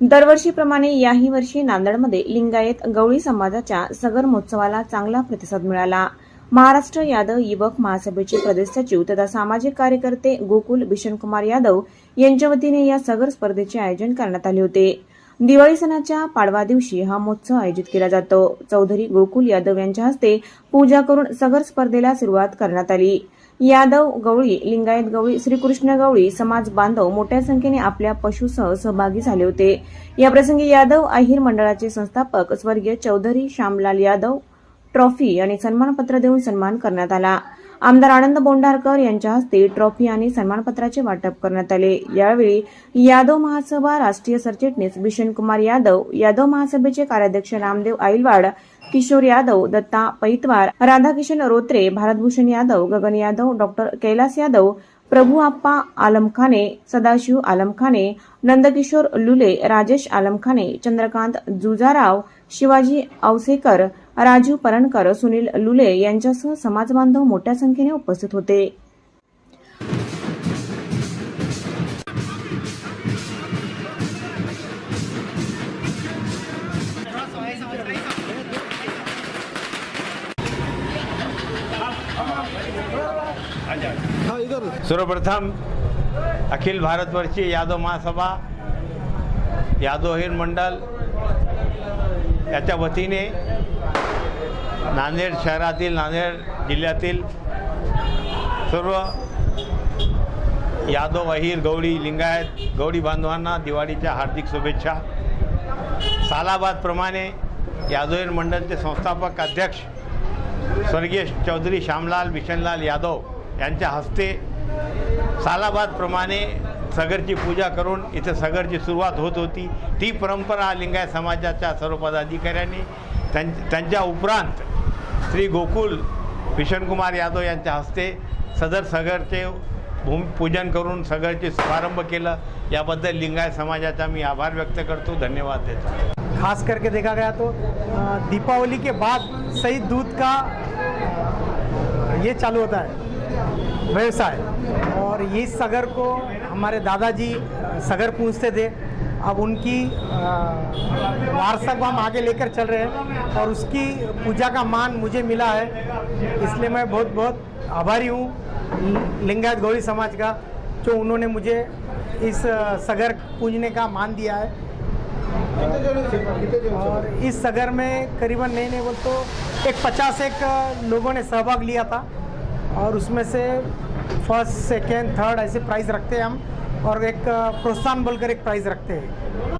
दरवर्षीप्रमाणे याही वर्षी नांदेडमध्ये लिंगायत गवळी समाजाच्या सगर महोत्सवाला चांगला प्रतिसाद मिळाला. महाराष्ट्र यादव युवक महासभेचे प्रदेश सचिव तथा सामाजिक कार्यकर्ते गोकुल बिशनकुमार यादव यांच्या वतीने या सगर स्पर्धेचे आयोजन करण्यात आले होते. दिवाळी सणाच्या पाडवा दिवशी हा महोत्सव आयोजित केला जातो. चौधरी गोकुल यादव यांच्या हस्ते पूजा करून सगर स्पर्धेला सुरुवात करण्यात आली. यादव गवळी लिंगायत गवळी श्रीकृष्ण गवळी समाज बांधव मोठ्या संख्येने आपल्या पशुसह सहभागी झाले होते. याप्रसंगी यादव अहिर मंडळाचे संस्थापक स्वर्गीय चौधरी श्यामलाल यादव ट्रॉफी आणि सन्मानपत्र देऊन सन्मान करण्यात आला. आमदार आनंद बोंडारकर यांच्या हस्ते ट्रॉफी आणि सन्मानपत्राचे वाटप करण्यात आले. यावेळी यादव महासभा राष्ट्रीय सरचिटणीस भीषण कुमार यादव यादव महासभेचे कार्याध्यक्ष रामदेव आईलवाड किशोर यादव दत्ता पैतवार राधाकिशन रोत्रे भारतभूषण यादव गगन यादव डॉक्टर कैलास यादव प्रभू आप्पा आलमखाने सदाशिव आलमखाने नंदकिशोर लुले राजेश आलमखाने चंद्रकांत जुजाराव शिवाजी औसेकर राजू परणकर सुनील लुले यांच्यासह समाजबांधव मोठ्या संख्येने उपस्थित होते. सर्वप्रथम अखिल भारतवर्षीय यादव महासभा यादव हिर मंडल याच्या वतीने नांदेड शहरातील नांदेड जिल्ह्यातील सर्व यादव अहिर गौडी लिंगायत गौडी बांधवांना दिवाळीच्या हार्दिक शुभेच्छा. सालाबादप्रमाणे यादव मंडळचे संस्थापक अध्यक्ष स्वर्गीय चौधरी श्यामलाल बिशनलाल यादव यांच्या हस्ते सालाबादप्रमाणे सगरची पूजा करून इथं सगरची सुरुवात होत होती. ती परंपरा लिंगायत समाजाच्या सर्व पदाधिकाऱ्यांनी त्यां त्यांच्या उपरांत श्री गोकुल भीषणकुमार यादव यांच्या हस्ते सदर सगरचे भूमिपूजन करून सगरचे शुभारंभ केलं. याबद्दल लिंगायत समाजाचा मी आभार व्यक्त करतो. धन्यवाद देतो. खास करके देखा गया तो दीपावली के बाद सही दूध का ये चालू होता है व्यवसाय। और ये सगर को हमारे दादाजी सगर पूछते थे। अब उनकी वारसा को हम आगे लेकर चल रहे हैं और उसकी पूजा का मान मुझे मिला है। इसलिए मैं बहुत बहुत आभारी हूँ लिंगायत गौरी समाज का, जो उन्होंने मुझे इस सगर पूजने का मान दिया है। और इस सगर में करीबन नहीं नहीं बोल तो एक पचास एक लोगों ने सहभाग लिया था। और उसमें से फ़र्स्ट, सेकेंड, थर्ड ऐसे प्राइज़ रखते हैं हम। और एक प्रोत्साहन बोलकर एक प्राइज़ रखते हैं।